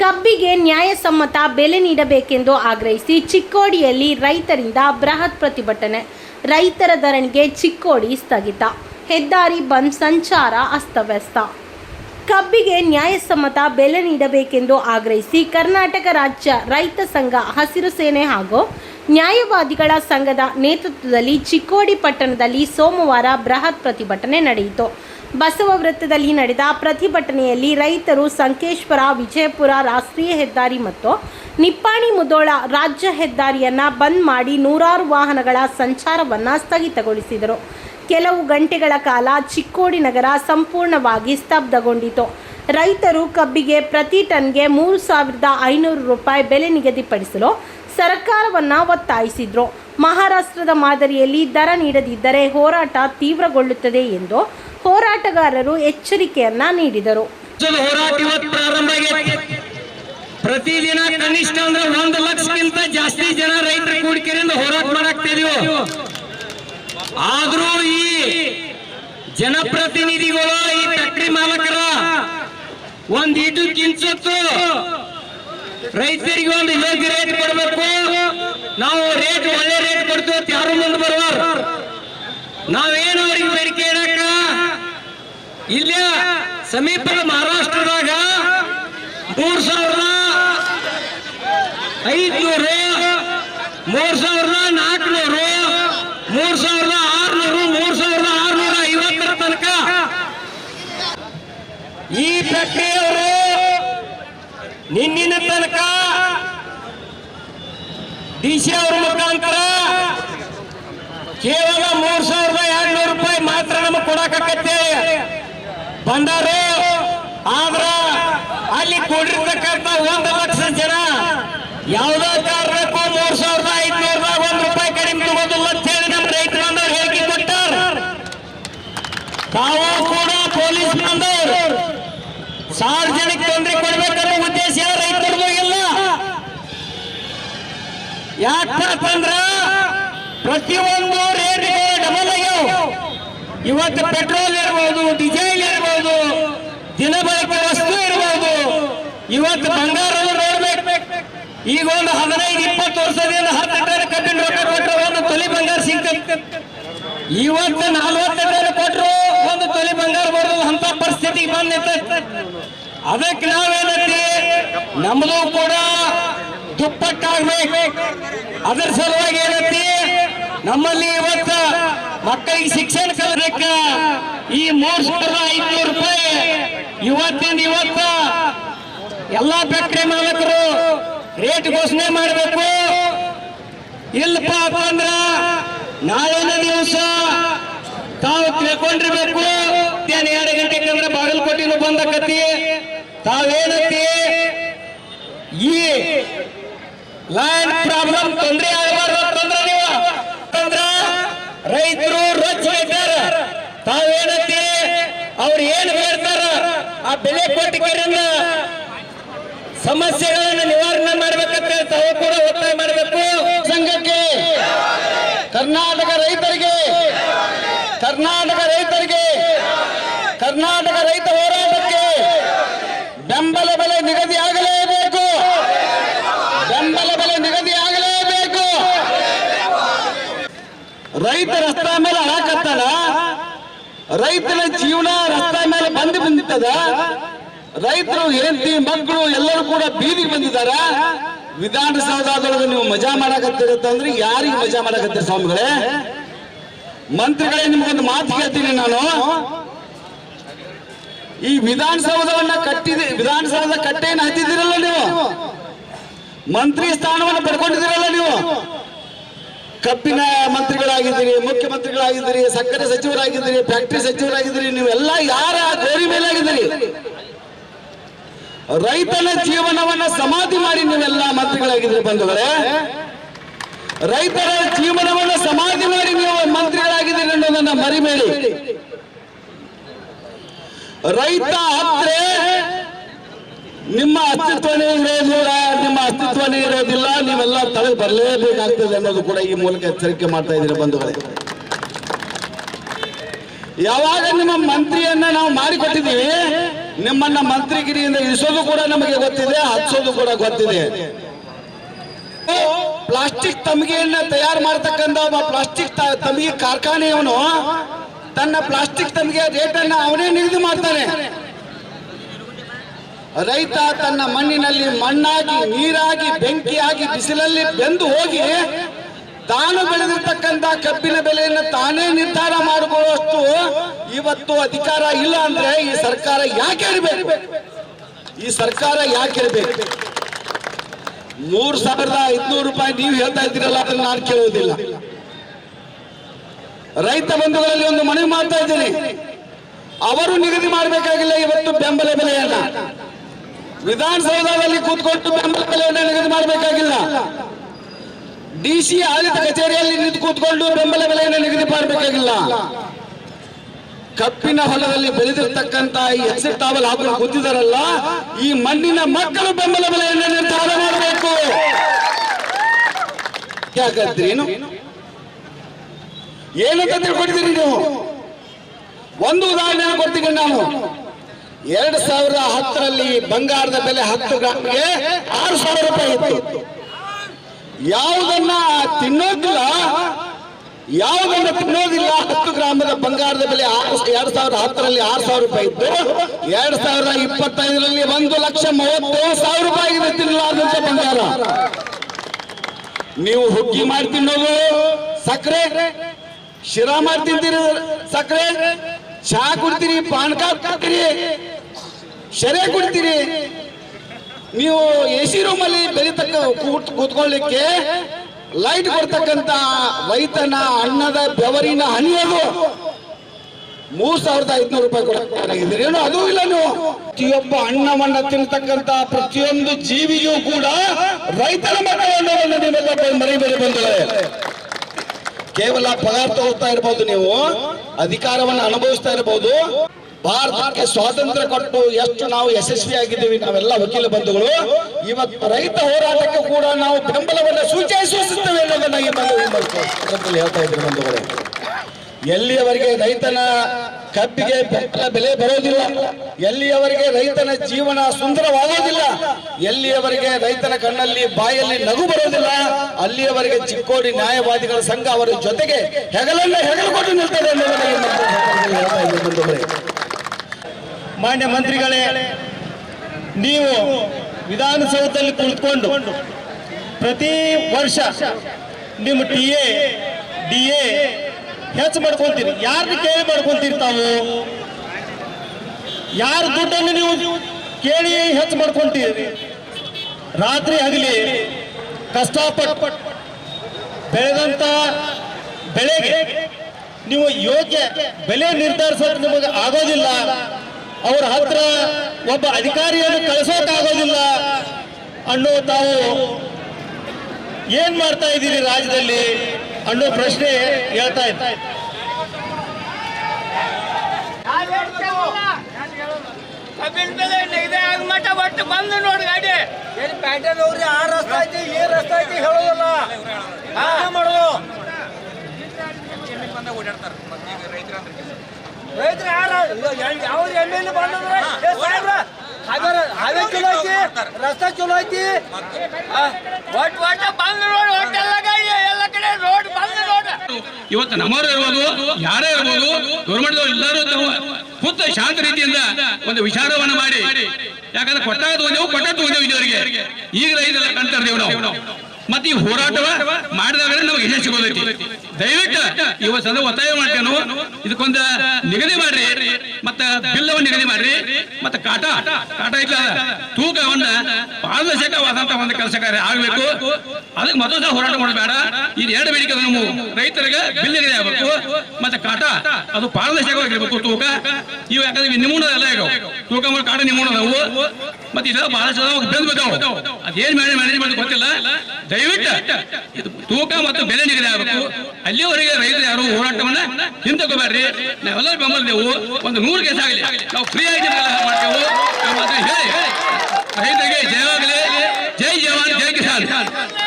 ಕಬ್ಬಿಗೆ ನ್ಯಾಯಸಮ್ಮತ ಬೆಲೆ ನೀಡಬೇಕೆಂದು ಆಗ್ರಹಿಸಿ ಚಿಕ್ಕೋಡಿಯಲ್ಲಿ ರೈತರಿಂದ ಬೃಹತ್ ಪ್ರತಿಭಟನೆ. ರೈತರ ಧರಣಿಗೆ ಚಿಕ್ಕೋಡಿ ಸ್ಥಗಿತ. ಹೆದ್ದಾರಿ ಬಂದ್ ಸಂಚಾರ ಅಸ್ತವ್ಯಸ್ತ. ಕಬ್ಬಿಗೆ ನ್ಯಾಯಸಮ್ಮತ ಬೆಲೆ ನೀಡಬೇಕೆಂದು ಆಗ್ರಹಿಸಿ ಕರ್ನಾಟಕ ರಾಜ್ಯ ರೈತ ಸಂಘ ಹಸಿರು ಸೇನೆ ಹಾಗೂ ನ್ಯಾಯವಾದಿಗಳ ಸಂಘದ ನೇತೃತ್ವದಲ್ಲಿ ಚಿಕ್ಕೋಡಿ ಪಟ್ಟಣದಲ್ಲಿ ಸೋಮವಾರ ಬೃಹತ್ ಪ್ರತಿಭಟನೆ ನಡೆಯಿತು. ಬಸವ ವೃತ್ತದಲ್ಲಿ ನಡೆದ ಪ್ರತಿಭಟನೆಯಲ್ಲಿ ರೈತರು ಸಂಕೇಶ್ವರ, ವಿಜಯಪುರ ರಾಷ್ಟ್ರೀಯ ಹೆದ್ದಾರಿ ಮತ್ತು ನಿಪ್ಪಾಣಿ ಮುದೋಳ ರಾಜ್ಯ ಹೆದ್ದಾರಿಯನ್ನು ಬಂದ್ ಮಾಡಿ ನೂರಾರು ವಾಹನಗಳ ಸಂಚಾರವನ್ನು ಸ್ಥಗಿತಗೊಳಿಸಿದರು. ಕೆಲವು ಗಂಟೆಗಳ ಕಾಲ ಚಿಕ್ಕೋಡಿ ನಗರ ಸಂಪೂರ್ಣವಾಗಿ ಸ್ತಬ್ಧಗೊಂಡಿತು. ರೈತರು ಕಬ್ಬಿಗೆ ಪ್ರತಿ ಟನ್ಗೆ ಮೂರು ಸಾವಿರದ ಐನೂರು ರೂಪಾಯಿ ಬೆಲೆ ನಿಗದಿಪಡಿಸಲು ಸರ್ಕಾರವನ್ನು ಒತ್ತಾಯಿಸಿದರು. ಮಹಾರಾಷ್ಟ್ರದ ಮಾದರಿಯಲ್ಲಿ ದರ ನೀಡದಿದ್ದರೆ ಹೋರಾಟ ತೀವ್ರಗೊಳ್ಳುತ್ತದೆ ಎಂದು ಹೋರಾಟಗಾರರು ಎಚ್ಚರಿಕೆಯನ್ನ ನೀಡಿದರು. ಪ್ರತಿದಿನ ಕನಿಷ್ಠ ಅಂದ್ರೆ ಒಂದು ಲಕ್ಷಕ್ಕಿಂತ ಜಾಸ್ತಿ ಜನ ರೈತರ ಕೂಡಿಕೆಯಿಂದ ಹೋರಾಟ ಮಾಡಾಕ್ತಿದೀವಿ ಆದ್ರೂ ಈ ಜನಪ್ರತಿನಿಧಿಗಳು, ಈ ಫ್ಯಾಕ್ಟ್ರಿ ಮಾಲಕರ ಒಂದ್ ಇದು ಕಿಂಚತ್ತು ರೈತರಿಗೆ ಒಂದು ಯೋಗ್ಯ ರೇಟ್ ಕೊಡ್ಬೇಕು. ನಾವು ರೇಟ್ ಒಳ್ಳೆ ರೇಟ್ ಕೊಡ್ತೀವಿ ಯಾರು ಮುಂದೆ ಬರುವಾರ ನಾವೇನು ಅವ್ರಿಗೆ ಇಲ್ಲೇ ಸಮೀಪದ ಮಹಾರಾಷ್ಟ್ರದಾಗ ಮೂರ್ ಸಾವಿರದ ಐದ್ನೂರು, ಮೂರ್ ಸಾವಿರದ ನಾಲ್ಕುನೂರು, ಮೂರ್ ಸಾವಿರದ ಆರ್ನೂರು, ಮೂರ್ ಸಾವಿರದ ಆರ್ನೂರ ಐವತ್ತರ ತನಕ ಈ ಪ್ರಕ್ರಿಯೆಯವರು ನಿನ್ನಿನ ತನಕ ಡಿ ಸಿ ಅವರ ಮುಖಾಂತರ ಕೇವಲ ಮೂರ್ ಸಾವಿರದ ಎರಡ್ನೂರು ರೂಪಾಯಿ ಮಾತ್ರ ನಮಗೆ ಕೊಡಕತ್ತೆ ಬಂದಾರು. ಆದ್ರ ಅಲ್ಲಿ ಕೊಡಿರ್ತಕ್ಕಂಥ ಒಂದು ಲಕ್ಷ ಜನ ಯಾವುದೋ ಕಾರಣಕ್ಕೂ ಮೂರ್ ಸಾವಿರದ ಐದ್ನೂರದಾಗ ಒಂದ್ ರೂಪಾಯಿ ಕಡಿಮೆ ತಗೋದಿಲ್ಲ ಅಂತ ಹೇಳಿ ನಮ್ಮ ರೈತ ಬಂದವ್ರು ಹೇಳಿಕೆ ಕೊಟ್ಟಾರ. ತಾವು ಕೂಡ ಪೊಲೀಸ್ ಬಂದವರು. ಸಾರ್ವಜನಿಕ ತೊಂದರೆ ಕೊಡ್ಬೇಕನ್ನೋ ಉದ್ದೇಶ ರೈತರದು ಇಲ್ಲ. ಯಾಕಂದ್ರ ಪ್ರತಿಯೊಂದು ರೇಟ್ಗಳು ಡಬಲ್ ಆಗ್ಯಾವ. ಇವತ್ತು ಪೆಟ್ರೋಲ್ ಇರ್ಬೋದು, ಡೀಸೆಲ್ ಇರ್ಬೋದು ದಿನಬಳಕೆ ವಸ್ತು ಇರ್ಬೋದು ಇವತ್ತು ಬಂಗಾರ ನೋಡ್ಬೇಕು ಈಗ ಒಂದು ಹದಿನೈದು, ಇಪ್ಪತ್ತು ವರ್ಷದಿಂದ ಹತ್ತು ಟನ್ ಕಬ್ಬಿನ ರೊಕ್ಕ ಕೊಟ್ಟರೆ ಒಂದು ತೊಲಿ ಬಂಗಾರ ಸಿಗ್ತೈತೆ ಇವತ್ತು ನಲ್ವತ್ತು ಟನ್ ಕೊಟ್ಟರು ಒಂದು ತೊಲಿ ಬಂಗಾರ ಬರೋದು ಅಂತ ಪರಿಸ್ಥಿತಿಗೆ ಬಂದ್ ನಿಂತೈತೆ ಅದಕ್ಕೆ ನಾವೇನಂತೀವಿ ನಮ್ದು ಕೂಡ ದುಪ್ಪಟ್ಟಾಗ್ಬೇಕು. ಅದರ ಸಲುವಾಗಿ ಏನೈತಿ ನಮ್ಮಲ್ಲಿ ಇವತ್ತು ಮಕ್ಕಳಿಗೆ ಶಿಕ್ಷಣ ಕಲಬೇಕ ಈ ಮೂರ್ ಸಾವಿರದ ಐದ್ನೂರು ರೂಪಾಯಿ. ಇವತ್ತಿಂದ ಇವತ್ತ ಎಲ್ಲಾ ಫ್ಯಾಕ್ಟ್ರಿ ಮಾಲಕರು ರೇಟ್ ಘೋಷಣೆ ಮಾಡಬೇಕು. ಇಲ್ಲಪ್ಪ ಅಂದ್ರ ನಾಳಿನ ದಿವಸ ತಾವು ತಿಳ್ಕೊಂಡಿರ್ಬೇಕು. ಮಧ್ಯಾಹ್ನ ಎರಡು ಗಂಟೆಗೆ ಅಂದ್ರೆ ಬಾಗಲಕೋಟೆನು ಬಂದಕತಿ ತಾವೇನತ್ತಿ? ಈ ಲ್ಯಾಂಡ್ ಪ್ರಾಬ್ಲಮ್ ತೊಂದರೆ ಆಗಬಾರ್ದು ಅಂತಂದ್ರ ನೀವು. ಅಂತಂದ್ರ ರೈತರು ರೊಚ್ಚಿದ್ದಾರೆ ತಾವೇನತ್ತಿ? ಅವ್ರು ಏನು ಹೇಳ್ತಾರ? ಆ ಬೆಲೆ ಕೊಟ್ಟಿದ್ದರಿಂದ ಸಮಸ್ಯೆಗಳನ್ನ ನಿವಾರಣೆ ತಾವು ಕೂಡ ಒತ್ತಾಯ ಮಾಡಬೇಕು. ಸಂಘಕ್ಕೆ, ಕರ್ನಾಟಕ ರೈತರಿಗೆ ಕರ್ನಾಟಕ ರೈತರಿಗೆ, ಕರ್ನಾಟಕ ರೈತ ಹೋರಾಟಕ್ಕೆ ಬೆಂಬಲ ಬೆಲೆ ನಿಗದಿ ಆಗಲೇಬೇಕು. ಬೆಂಬಲ ಬೆಲೆ ನಿಗದಿ ಆಗಲೇಬೇಕು. ರೈತ ರಸ್ತೆ ಮೇಲೆ ಹಾಕತ್ತಾನ ರೈತನ ಜೀವನ ರಸ್ತೆ ಮೇಲೆ ಬಂದು ಬಂದಿತ್ತದ ರೈತರು ಹೆಂಡತಿ, ಮಕ್ಕಳು ಎಲ್ಲರೂ ಕೂಡ ಬೀದಿಗೆ ಬಂದಿದ್ದಾರ ವಿಧಾನಸೌಧದೊಳಗೆ ನೀವು ಮಜಾ ಮಾಡಕತ್ತಿರತ್ತಂದ್ರೆ ಯಾರಿಗೆ ಮಜಾ ಮಾಡಕತ್ತೀರಿ ಸ್ವಾಮಿಗಳೇ? ಮಂತ್ರಿಗಳೇ ನಿಮ್ಗೊಂದು ಮಾತು ಕೇಳ್ತೀನಿ ನಾನು. ಈ ವಿಧಾನಸೌಧವನ್ನ ಕಟ್ಟಿದ ವಿಧಾನಸೌಧ ಕಟ್ಟೆಯನ್ನು ಹತ್ತಿದಿರಲ್ಲ ನೀವು? ಮಂತ್ರಿ ಸ್ಥಾನವನ್ನು ಪಡ್ಕೊಂಡಿದ್ದೀರಲ್ಲ ನೀವು? ಕಬ್ಬಿನ ಮಂತ್ರಿಗಳಾಗಿದ್ದೀರಿ, ಮುಖ್ಯಮಂತ್ರಿಗಳಾಗಿದ್ದೀರಿ, ಸಕ್ಕರೆ ಸಚಿವರಾಗಿದ್ದೀರಿ, ಫ್ಯಾಕ್ಟರಿ ಸಚಿವರಾಗಿದ್ದೀರಿ, ನೀವೆಲ್ಲ ಯಾರ ಗೋರಿ ಮೇಲೆ ಆಗಿದ್ದೀರಿ ರೈತನ ಜೀವನವನ್ನ ಸಮಾಧಿ ಮಾಡಿ ನೀವೆಲ್ಲ ಮಂತ್ರಿಗಳಾಗಿದ್ರೆ ಬಂಧುಗಳೇ. ರೈತರ ಜೀವನವನ್ನ ಸಮಾಧಿ ಮಾಡಿ ನೀವು ಮಂತ್ರಿಗಳಾಗಿದ್ದೀರಿ ಅನ್ನೋದನ್ನ ಮರಿಬೇಡಿ. ರೈತ ಹತ್ರೆ ನಿಮ್ಮ ಅಸ್ತಿತ್ವನೇ ಇರೋದಿಲ್ಲ ನಿಮ್ಮ ಅಸ್ತಿತ್ವನೇ ಇರೋದಿಲ್ಲ, ನೀವೆಲ್ಲ ತಲೆ ಬರಲೇಬೇಕಾಗ್ತದೆ ಅನ್ನೋದು ಕೂಡ ಈ ಮೂಲಕ ಎಚ್ಚರಿಕೆ ಮಾಡ್ತಾ ಇದ್ದೀರಿ ಬಂಧುಗಳೇ. ಯಾವಾಗ ನಿಮ್ಮ ಮಂತ್ರಿಯನ್ನ ನಾವು ಮಾಡಿಕೊಟ್ಟಿದ್ದೀವಿ ನಿಮ್ಮನ್ನ ಮಂತ್ರಿಗಿರಿಯಿಂದ ಇಳಿಸೋದು ಕೂಡ ನಮಗೆ ಗೊತ್ತಿದೆ, ಹಚ್ಚೋದು ಕೂಡ ಗೊತ್ತಿದೆ. ಪ್ಲಾಸ್ಟಿಕ್ ತಮಿಗೆಯನ್ನ ತಯಾರು ಮಾಡತಕ್ಕಂತ ಒಬ್ಬ ಪ್ಲಾಸ್ಟಿಕ್ ತಮಿಗೆ ಕಾರ್ಖಾನೆಯವನು, ತನ್ನ ಪ್ಲಾಸ್ಟಿಕ್ ತಮಿಗೆ ಅನ್ನ ಅವನೇ ನಿಗದಿ ಮಾಡ್ತಾನೆ. ರೈತ ತನ್ನ ಮಣ್ಣಿನಲ್ಲಿ ಮಣ್ಣಾಗಿ, ನೀರಾಗಿ, ಬೆಂಕಿಯಾಗಿ, ಬಿಸಿಲಲ್ಲಿ ಬೆಂದು ಹೋಗಿ ತಾನು ಬೆಳೆದಿರ್ತಕ್ಕಂತ ಕಬ್ಬಿನ ಬೆಲೆಯನ್ನು ತಾನೇ ನಿರ್ಧಾರ ಮಾಡಿಕೊಳ್ಳುವಷ್ಟು ಇವತ್ತು ಅಧಿಕಾರ ಇಲ್ಲ ಅಂದ್ರೆ ಈ ಸರ್ಕಾರ ಯಾಕೆ ಇರಬೇಕು? ಈ ಸರ್ಕಾರ ಯಾಕೆ ಇರಬೇಕು? ಮೂರ್ ಸಾವಿರದ ಐದ್ನೂರು ರೂಪಾಯಿ ನೀವು ಹೇಳ್ತಾ ಇದ್ದೀರಲ್ಲ, ಅದನ್ನ ನಾನು ಕೇಳುವುದಿಲ್ಲ. ರೈತ ಬಂಧುಗಳಲ್ಲಿ ಒಂದು ಮನವಿ ಮಾಡ್ತಾ ಇದ್ದೀನಿ. ಅವರು ನಿಗದಿ ಮಾಡಬೇಕಾಗಿಲ್ಲ, ಇವತ್ತು ಬೆಂಬಲ ಬೆಲೆಯನ್ನ. ವಿಧಾನಸೌಧದಲ್ಲಿ ಕೂತ್ಕೊಂಡು ಬೆಂಬಲ ಬೆಲೆಯನ್ನ ನಿಗದಿ ಮಾಡಬೇಕಾಗಿಲ್ಲ. ಡಿ ಸಿ ಆಡಳಿತ ಕಚೇರಿಯಲ್ಲಿ ನಿಂತು ಕೂತ್ಕೊಂಡು ಬೆಂಬಲ ಬೆಲೆಯನ್ನು ನಿಗದಿ ಮಾಡಬೇಕಾಗಿಲ್ಲ. ಕಪ್ಪಿನ ಹೊಲದಲ್ಲಿ ಬೆಳೆದಿರ್ತಕ್ಕಂತ ಈ ಹೆಸರು ತಾವಲ್ ಹಾಕೊಂಡು ಕೂತಿದಾರಲ್ಲ, ಈ ಮಣ್ಣಿನ ಮಕ್ಕಳು ಬೆಂಬಲ ಬೆಲೆಯನ್ನು ನಿರ್ಧಾರ ಮಾಡಬೇಕು. ಏನು ಏನಂತ ತಿಳ್ಕೊಂಡಿದ್ದೀರಿ ನೀವು? ಒಂದು ಉದಾಹರಣೆ ಕೊಡ್ತೀನಿ ನಾನು. ಎರಡ್ ಸಾವಿರದ ಹತ್ತರಲ್ಲಿ ಬಂಗಾರದ ಬೆಲೆ ಹತ್ತು ಗ್ರಾಮ್ಗೆ ಆರು ಸಾವಿರ ರೂಪಾಯಿ ಇತ್ತು. ಯಾವುದನ್ನ ತಿನ್ನೋದಿಲ್ಲ ಯಾವುದನ್ನ ತಿನ್ನೋದಿಲ್ಲ, ಹತ್ತು ಗ್ರಾಮದ ಬಂಗಾರದ ಬೆಲೆ ಎರಡ್ ಸಾವಿರದ ಹತ್ತರಲ್ಲಿ ಆರು ಸಾವಿರ ರೂಪಾಯಿ ಇತ್ತು. ಎರಡ್ ಸಾವಿರದ ಇಪ್ಪತ್ತೈದರಲ್ಲಿ ಒಂದು ಲಕ್ಷ ಮೂವತ್ತೇಳು ಸಾವಿರ ರೂಪಾಯಿ ತಿನ್ನಲಾದಂತ ಬಂಗಾರ. ನೀವು ಹುಗ್ಗಿ ಮಾಡಿ ತಿನ್ನೋದು, ಸಕ್ಕರೆ, ಶಿರಾ ಮಾಡಿ ತಿಂತೀರಿ, ಸಕ್ಕರೆ, ಚಹಾ ಕುಡ್ತೀರಿ, ಪಾನಕ ಕುಡ್ತೀರಿ, ಶರೆ ಕುಡ್ತೀರಿ ನೀವು ಎ ಸಿ ರೂಮಲ್ಲಿ ಬೆಳಿತಕ್ಕ ಕೂತ್ ಕೂತ್ಕೊಳ್ಳಿಕ್ಕೆ ಲೈಟ್ ಕೊಡ್ತಕ್ಕಂತ ರೈತನ ಅಣ್ಣದ ಬೆವರಿನ ಹನಿಯೋದು ಮೂರ್ ಸಾವಿರದ ಐದ್ನೂರು ರೂಪಾಯಿ ಕೊಡಕ್ಕೆ ಏನು ಅದು ಇಲ್ಲ ನೀವು. ಪ್ರತಿಯೊಬ್ಬ ಅಣ್ಣವನ್ನ ತಿನ್ನತಕ್ಕಂತ ಪ್ರತಿಯೊಂದು ಜೀವಿಯೂ ಕೂಡ ರೈತನ ಮಕ್ಕಳನ್ನು ನೀವೆಲ್ಲ ಮರಿಬೇಡಿ ಬಂದಿದೆ. ಕೇವಲ ಪಗಾರ ತಗೋತಾ ಇರ್ಬೋದು ನೀವು. ಅಧಿಕಾರವನ್ನು ಅನುಭವಿಸ್ತಾ ಇರಬಹುದು ಭಾರತಕ್ಕೆ ಸ್ವಾತಂತ್ರ್ಯ ಕೊಟ್ಟು ಎಷ್ಟು ನಾವು ಯಶಸ್ವಿಯಾಗಿದ್ದೀವಿ ನಾವೆಲ್ಲ ವಕೀಲ ಬಂಧುಗಳು, ಇವತ್ತು ರೈತ ಹೋರಾಟಕ್ಕೆ ಕೂಡ ನಾವು ಬೆಂಬಲವನ್ನು ಸೂಚಿಸುತ್ತೇವೆ ಅನ್ನೋದನ್ನ ಈ ಬಂಧುಗಳು ಹೇಳ್ತಾ ಇದ್ದೀನಿ ಬಂಧುಗಳೇ. ಎಲ್ಲಿಯವರೆಗೆ ರೈತನ ಕಬ್ಬಿಗೆ ಬೆಂಬಲ ಬೆಲೆ ಬರೋದಿಲ್ಲ, ಎಲ್ಲಿಯವರೆಗೆ ರೈತನ ಜೀವನ ಸುಂದರವಾಗೋದಿಲ್ಲ, ಎಲ್ಲಿಯವರೆಗೆ ರೈತನ ಕಣ್ಣಲ್ಲಿ ಬಾಯಲ್ಲಿ ನಗು ಬರೋದಿಲ್ಲ, ಅಲ್ಲಿಯವರೆಗೆ ಚಿಕ್ಕೋಡಿ ನ್ಯಾಯವಾದಿಗಳ ಸಂಘ ಅವರ ಜೊತೆಗೆ ಹೆಗಲನ್ನ ಹೆಗಲು ಕೊಟ್ಟು ನಿಲ್ತದೆ ಅನ್ನೋದನ್ನ ಈ ಸಂದರ್ಭದಲ್ಲಿ ಹೇಳ್ತಾ ಇದ್ದೀನಿ ಬಂಧುಗಳೇ. ಮಾನ್ಯ ಮಂತ್ರಿಗಳೇ, ನೀವು ವಿಧಾನಸೌಧದಲ್ಲಿ ಕುಳಿತುಕೊಂಡು ಪ್ರತಿ ವರ್ಷ ನಿಮ್ಮ ಟಿ ಎ, ಡಿ ಎ ಹೆಚ್ಚು ಮಾಡ್ಕೊಂತೀರಿ. ಯಾರನ್ನ ಕೇಳಿ ಮಾಡ್ಕೊಂತೀರಿ ತಾವು? ಯಾರ ದುಡ್ಡನ್ನು ನೀವು ಕೇಳಿ ಹೆಚ್ಚು ಮಾಡ್ಕೊಂತೀರಿ? ರಾತ್ರಿ ಆಗಲಿ ಕಷ್ಟಪಟ್ಟು ಬೆಳೆದಂತ ಬೆಳೆಗೆ ನೀವು ಯೋಗ್ಯ ಬೆಲೆ ನಿರ್ಧರಿಸೋದು ನಿಮಗೆ ಆಗೋದಿಲ್ಲ. ಅವರ ಹತ್ರ ಒಬ್ಬ ಅಧಿಕಾರಿಯನ್ನು ಕಳಿಸೋಕಾಗೋದಿಲ್ಲ. ಅನ್ನೋ ತಾವು ಏನ್ ಮಾಡ್ತಾ ಇದ್ದೀರಿ ರಾಜ್ಯದಲ್ಲಿ? ಅನ್ನೋ ಪ್ರಶ್ನೆ ಹೇಳ್ತಾ ಇದ್ದ. ಕಬ್ಬಿನ ಬೆಲೆ ಒಟ್ಟು ಬಂದು ನೋಡಿ ಗಾಡಿ. ಏನು ಪ್ಯಾಟರ್ನ್ ಅವ್ರಿ? ಆ ರಸ್ತೆ ಐತಿ ಈ ರಸ್ತೆ ಐತಿ ಹೇಳೋದಲ್ಲ. ಮಾಡೋದು ರೈತರು ಯಾರ ಎಂ ಎಲ್ ಹಾವೇ ಚಲೋ ಐತಿ ರಸ್ತೆ ಚಲೋ ಐತಿ. ಆ, ಒಟ್ಟು ಒಟ್ಟು ಬಂದು ನೋಡಿ ಒಟ್ಟೆಲ್ಲ ಎಲ್ಲ ಕಡೆ ರೋಡ್ ಬಂದು ನೋಡ. ಇವತ್ತು ನಮ್ಮವರು ಇರ್ಬೋದು ಯಾರೇ ಇರ್ಬೋದು ಗೌರ್ಮೆಂಟ್ ಎಲ್ಲರೂ ತಾವು ಪುತ್ತ ಶಾಂತ ರೀತಿಯಿಂದ ಒಂದು ವಿಚಾರವನ್ನು ಮಾಡಿ. ಯಾಕಂದ್ರೆ ಕೊಟ್ಟಾಗ ತಗೊಂಡೆವು ಕೊಟ್ಟ ತಗೊಂಡೆವು ಅವರಿಗೆ ಈಗ ರೈತರೆಲ್ಲ ಕಾಣ್ತಾ ಇರ್ತೀವಿ ನಾವು. ಮತ್ತೆ ಈ ಹೋರಾಟವ ಮಾಡಿದಾಗ ನಮಗೆ ಯಶಸ್ಸು ಸಿಗೋದೈತಿ. ದಯವಿಟ್ಟು ಸದ ಒತ್ತಾಯ ನಾವು ಇದಕ್ಕೊಂದು ನಿಗದಿ ಮಾಡ್ರಿ, ಮತ್ತ ಬಿಲ್ಲವನ್ನು ನಿಗದಿ ಮಾಡ್ರಿ. ಮತ್ತೆ ಕಾಟ ಕಾಟ ಇಲ್ಲ ತೂಕವನ್ನ ಪಾರದರ್ಶಕವಾದಂತ ಒಂದು ಕೆಲಸ ಕಾರ್ಯ ಆಗ್ಬೇಕು. ಅದಕ್ಕೆ ಮೊದಲು ಹೋರಾಟ ಮಾಡಬೇಡ. ಇದು ಎರಡು ಬೇಡಿಕೆ ನಮ್ಮ ರೈತರಿಗೆ ಬಿಲ್ಲಿಗೆ ಆಗಬೇಕು. ಮತ್ತೆ ಕಾಟ, ಅದು ಪಾರದರ್ಶಕವಾಗಿರ್ಬೇಕು ತೂಕ. ಇವು ಯಾಕಂದ್ರೆ ನಿಮೂನ ಎಲ್ಲ ಈಗ ತೂಕ ಮಾಡಿ ಕಾಟ ನಿಮೂನ ಅದಾವು ಮತ್ತೆ ಇದೆಲ್ಲ ಬಹಳಷ್ಟು ಬೆಂದ್ ಬಿದ್ದಾವು ಅದೇನ್ ಮ್ಯಾನೇಜ್ ಮಾಡಿ ಗೊತ್ತಿಲ್ಲ. ದಯವಿಟ್ಟು ಇದು ತೂಕ ಮತ್ತು ಬೆಲೆ ನಿಗದಿ ಆಗಬೇಕು. ಅಲ್ಲಿವರೆಗೆ ರೈತರು ಯಾರು ಹೋರಾಟವನ್ನ ಹಿಂದಕೋಬೇಡ್ರಿ ನಾವೆಲ್ಲರೂ ಬೆಂಬಲಿದೆವು ಒಂದು ನೂರು ಕೇಸ್ ಆಗಲಿ. ನಾವು ಫ್ರೀ ಆಗಿ ಮಾಡ್ತೇವೆ. ರೈತರಿಗೆ ಜಯವಾಗಲಿ ಜೈ